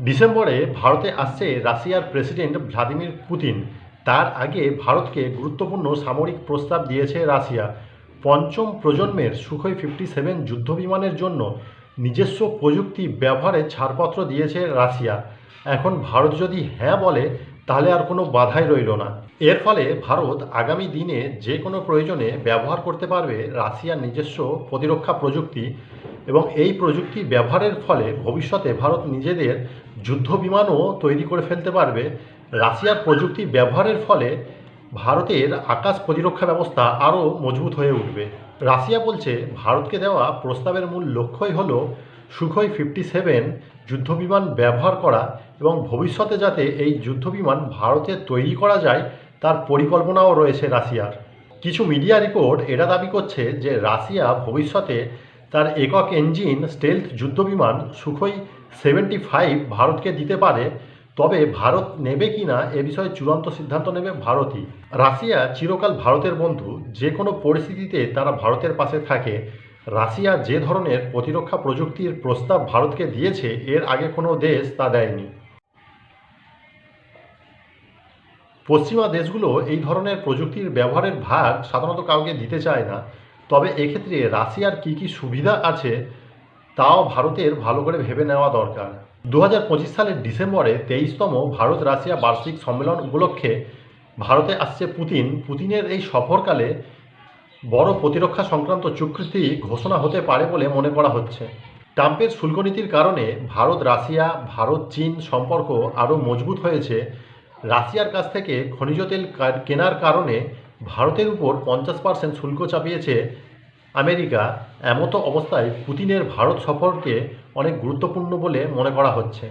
ডিসেম্বরে ভারতে আসছে রাশিয়ার প্রেসিডেন্ট ভ্লাদিমির পুতিন। তার আগে ভারতকে গুরুত্বপূর্ণ সামরিক প্রস্তাব দিয়েছে রাশিয়া। পঞ্চম প্রজন্মের সুখই ফিফটি সেভেন যুদ্ধবিমানের জন্য নিজস্ব প্রযুক্তি ব্যবহারে ছাড়পত্র দিয়েছে রাশিয়া। এখন ভারত যদি হ্যাঁ বলে, তাহলে আর কোনো বাধাই রইল না। এর ফলে ভারত আগামী দিনে যে কোনো প্রয়োজনে ব্যবহার করতে পারবে রাশিয়ার নিজস্ব প্রতিরক্ষা প্রযুক্তি। এবং এই প্রযুক্তি ব্যবহারের ফলে ভবিষ্যতে ভারত নিজেদের যুদ্ধ বিমানও তৈরি করে ফেলতে পারবে। রাশিয়ার প্রযুক্তি ব্যবহারের ফলে ভারতের আকাশ প্রতিরক্ষা ব্যবস্থা আরও মজবুত হয়ে উঠবে। রাশিয়া বলছে, ভারতকে দেওয়া প্রস্তাবের মূল লক্ষ্যই হল সুখই ফিফটি সেভেন যুদ্ধবিমান ব্যবহার করা এবং ভবিষ্যতে যাতে এই যুদ্ধবিমান ভারতে তৈরি করা যায়, তার পরিকল্পনাও রয়েছে রাশিয়ার। কিছু মিডিয়া রিপোর্ট এটা দাবি করছে যে রাশিয়া ভবিষ্যতে তার একক ইঞ্জিন স্টেলথ যুদ্ধবিমান সুখই সেভেন্টি ফাইভ ভারতকে দিতে পারে, তবে ভারত নেবে কি না এ বিষয়ে চূড়ান্ত সিদ্ধান্ত নেবে ভারতই। রাশিয়া চিরকাল ভারতের বন্ধু, যে কোনো পরিস্থিতিতে তারা ভারতের পাশে থাকে। রাশিয়া যে ধরনের প্রতিরক্ষা প্রযুক্তির প্রস্তাব ভারতকে দিয়েছে, এর আগে কোনো দেশ তা দেয়নি। পশ্চিমা দেশগুলো এই ধরনের প্রযুক্তির ব্যবহারের ভাগ সাধারণত কাউকে দিতে চায় না। তবে এক্ষেত্রে রাশিয়ার কী কী সুবিধা আছে, তাও ভারতের ভালো করে ভেবে নেওয়া দরকার। দু হাজার পঁচিশ সালের ডিসেম্বরে তেইশতম ভারত রাশিয়া বার্ষিক সম্মেলন উপলক্ষে ভারতে আসছে পুতিন। পুতিনের এই সফরকালে বড় প্রতিরক্ষা সংক্রান্ত চুক্তি ঘোষণা হতে পারে বলে মনে করা হচ্ছে। ট্রাম্পের শুল্ক নীতির কারণে ভারত রাশিয়া, ভারত চীন সম্পর্ক আরও মজবুত হয়েছে। রাশিয়ার কাছ থেকে খনিজ তেল কেনার কারণে ভারতের উপর পঞ্চাশ পার্সেন্ট শুল্ক চাপিয়েছে আমেরিকা, এমতো অবস্থায় পুতিনের ভারত সফরকে অনেক গুরুত্বপূর্ণ বলে মনে করা হচ্ছে।